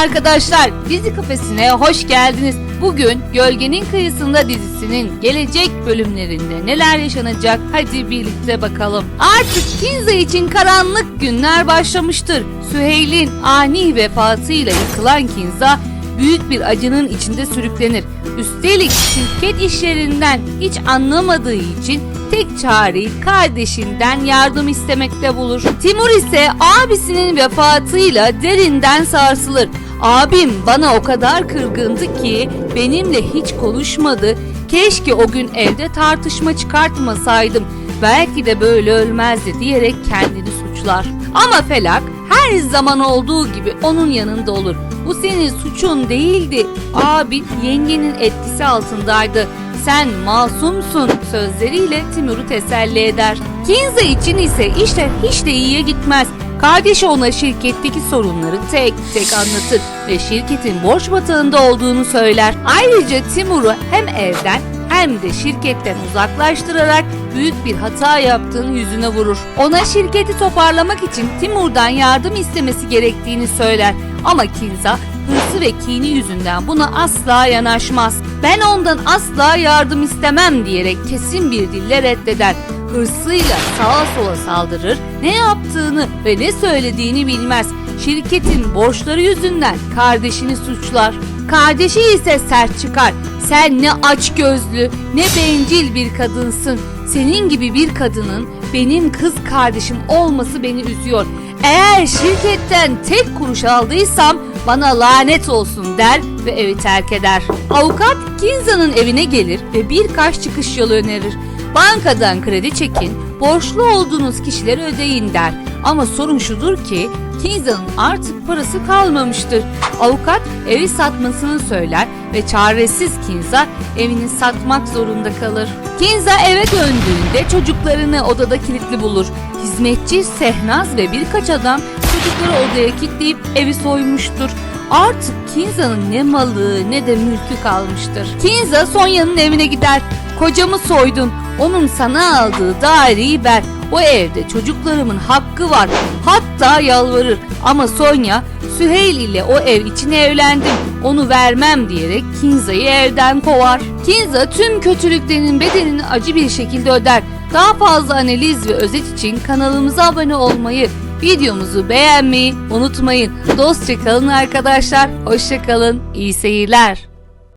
arkadaşlar, dizi kafesine hoş geldiniz. Bugün Gölgenin Kıyısında dizisinin gelecek bölümlerinde neler yaşanacak hadi birlikte bakalım. Artık Kinza için karanlık günler başlamıştır. Süheyl'in ani vefatıyla yıkılan Kinza büyük bir acının içinde sürüklenir. Üstelik şirket işlerinden hiç anlamadığı için tek çareyi kardeşinden yardım istemekte bulur. Timur ise abisinin vefatıyla derinden sarsılır. Abim bana o kadar kırgındı ki benimle hiç konuşmadı. Keşke o gün evde tartışma çıkartmasaydım. Belki de böyle ölmezdi diyerek kendini suçlar. Ama Felak her zaman olduğu gibi onun yanında olur. Bu senin suçun değildi. Abi yengenin etkisi altındaydı. Sen masumsun sözleriyle Timur'u teselli eder. Kinza için ise işler hiç de iyiye gitmez. Kardeşi ona şirketteki sorunları tek tek anlatır ve şirketin borç batağında olduğunu söyler. Ayrıca Timur'u hem evden hem de şirketten uzaklaştırarak büyük bir hata yaptığını yüzüne vurur. Ona şirketi toparlamak için Timur'dan yardım istemesi gerektiğini söyler. Ama Kinza hırsı ve kini yüzünden buna asla yanaşmaz. Ben ondan asla yardım istemem diyerek kesin bir dille reddeder. Hırsıyla sağa sola saldırır, ne yaptığını ve ne söylediğini bilmez. Şirketin borçları yüzünden kardeşini suçlar. Kardeşi ise sert çıkar. Sen ne aç gözlü, ne bencil bir kadınsın. Senin gibi bir kadının benim kız kardeşim olması beni üzüyor. Eğer şirketten tek kuruş aldıysam bana lanet olsun der ve evi terk eder. Avukat Kinza'nın evine gelir ve birkaç çıkış yolu önerir. Bankadan kredi çekin, borçlu olduğunuz kişileri ödeyin der. Ama sorun şudur ki Kinza'nın artık parası kalmamıştır. Avukat evi satmasını söyler ve çaresiz Kinza evini satmak zorunda kalır. Kinza eve döndüğünde çocuklarını odada kilitli bulur. Hizmetçi Sehnaz ve birkaç adam çocukları odaya kilitleyip evi soymuştur. Artık Kinza'nın ne malı ne de mülkü kalmıştır. Kinza Sonya'nın evine gider. Kocamı soydun. Onun sana aldığı daireyi ver. O evde çocuklarımın hakkı var. Hatta yalvarır. Ama Sonya Süheyl ile o ev için evlendim. Onu vermem diyerek Kinza'yı evden kovar. Kinza tüm kötülüklerinin bedelini acı bir şekilde öder. Daha fazla analiz ve özet için kanalımıza abone olmayı, videomuzu beğenmeyi unutmayın. Dostça kalın arkadaşlar. Hoşça kalın. İyi seyirler.